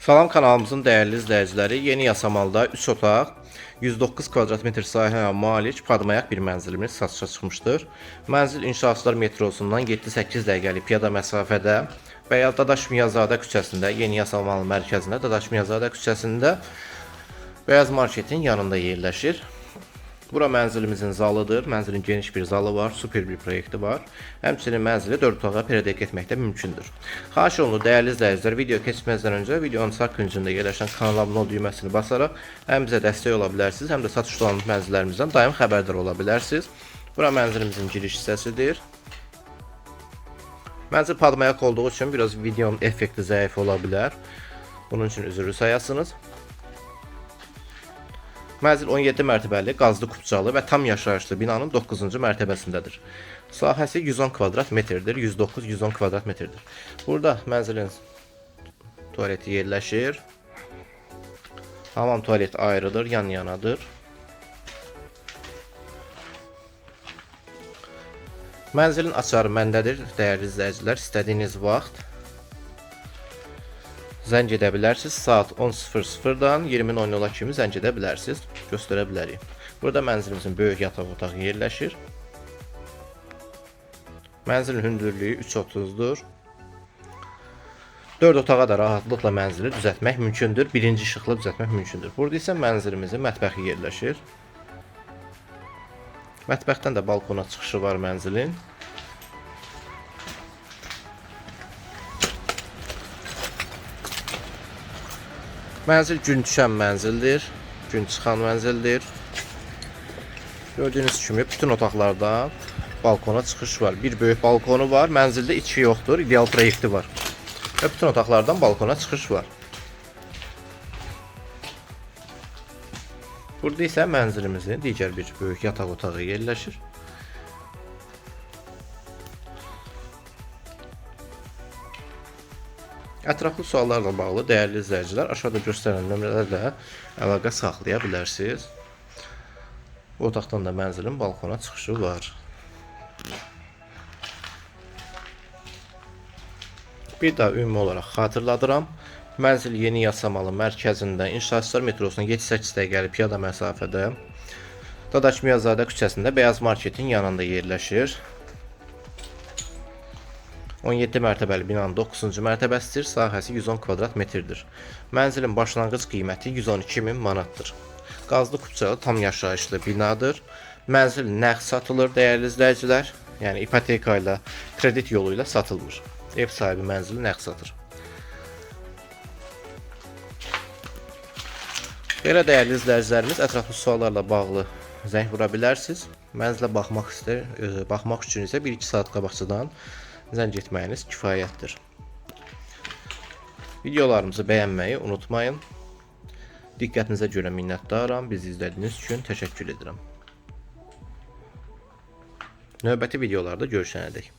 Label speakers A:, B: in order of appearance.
A: Salam kanalımızın değerli izləyiciləri, yeni yasamalda 3 otaq, 109 kvadrat metr sahəyə malik padmayak bir mənzilimiz satışa çıxmışdır. Mənzil inşaatçılar metrosundan 7-8 dəqiqəlik piyada məsafədə və ya Dadaş Miyazadə küçəsində, yeni yasamal mərkəzində, Dadaş Miyazadə küçəsində Beyaz Marketin yanında yerləşir. Bura mənzilimizin zalıdır. Mənzilin geniş bir zalı var, super bir proyekti var. Həmçinin mənzili 4 otağa peredek etmək mümkündür. Xahiş olunur dəyərli izləyicilər, video keçməzdən öncə videonun sağ küncündə yerləşən kanala abunə ol düyməsini basaraq həm bizə dəstək ola bilərsiniz, həm də satışda olan mənzillərimizdən daim xəbərdar ola bilərsiniz. Bura mənzilimizin giriş hissəsidir. Mənzil padmayak olduğu üçün biraz videonun effekti zəif ola bilər. Bunun üçün üzrü sayasınız. Mənzil 17 mərtəbəli, qazlı kupçalı və tam yaşayışlı binanın 9-cu mərtəbəsindədir. Sahəsi 110 kvadrat metrdir, 109-110 kvadrat metrdir. Burada mənzilin tualeti yerləşir. Hamam tualet ayrıdır, yan-yanadır. Mənzilin açarı məndədir, dəyərli izləyicilər. İstədiyiniz vaxt zəng edə bilərsiniz. Saat 10:00-dan 20:00-a kimi zəng edə bilərsiniz. Göstərə bilərik. Burada mənzilimizin böyük yataq otağı yerləşir. Mənzilin hündürlüyü 3.30-dur. 4 otağa da rahatlıqla mənzili düzəltmək mümkündür. Birinci işıqla düzəltmək mümkündür. Burada isə mənzilimizin mətbəxi yerləşir. Mətbəxdən də balkona çıxışı var mənzilin. Mənzil gün düşən mənzildir. Gün çıxan mənzildir. Gördüyünüz kimi bütün otaqlardan balkona çıxış var. Bir böyük balkonu var. Mənzildə içki yoxdur. İdeal proyekti var. Və bütün otaqlardan balkona çıxış var. Burada isə mənzilimizin digər bir böyük yataq otağı yerləşir. Ətraflı suallarla bağlı dəyərli izləyicilər aşağıda göstərilən nömrələrlə əlaqə saxlaya bilərsiniz. Bu otaqdan da mənzilin balkona çıxışı var. Bir daha ümumi olaraq xatırladıram. Mənzil Yeni Yasamalı mərkəzində İnşaatçılar metrosundan 7-8 dəqiqəlik piyada məsafədə Dadaş Miyazadə küçəsində Beyaz Marketin yanında yerləşir. 17 mərtəbəli binanın 9-cu mərtəbəsidir. Sahəsi 110 kvadrat metrdir. Mənzilin başlanğıc qiyməti 112 min manatdır. Qazlı kupçalı tam yaşayışlı binadır. Mənzil nəğd satılır dəyərli izləyicilər. Yəni ipoteka ilə, kredit yolu ilə satılmır. Ev sahibi mənzili nəğd satır. Belə dəyərli izləyicilərimiz ətraflı suallarla bağlı zəng vura bilərsiniz. Mənzilə baxmaq istər, e, baxmaq üçün isə 1-2 saat qabaqcadan zəng etməyiniz kifayətdir. Videolarımızı bəyənməyi unutmayın. Diqqətinizə görə minnətdaram. Bizi izlədiyiniz üçün təşəkkür edirəm. Növbəti videolarda görüşənədək.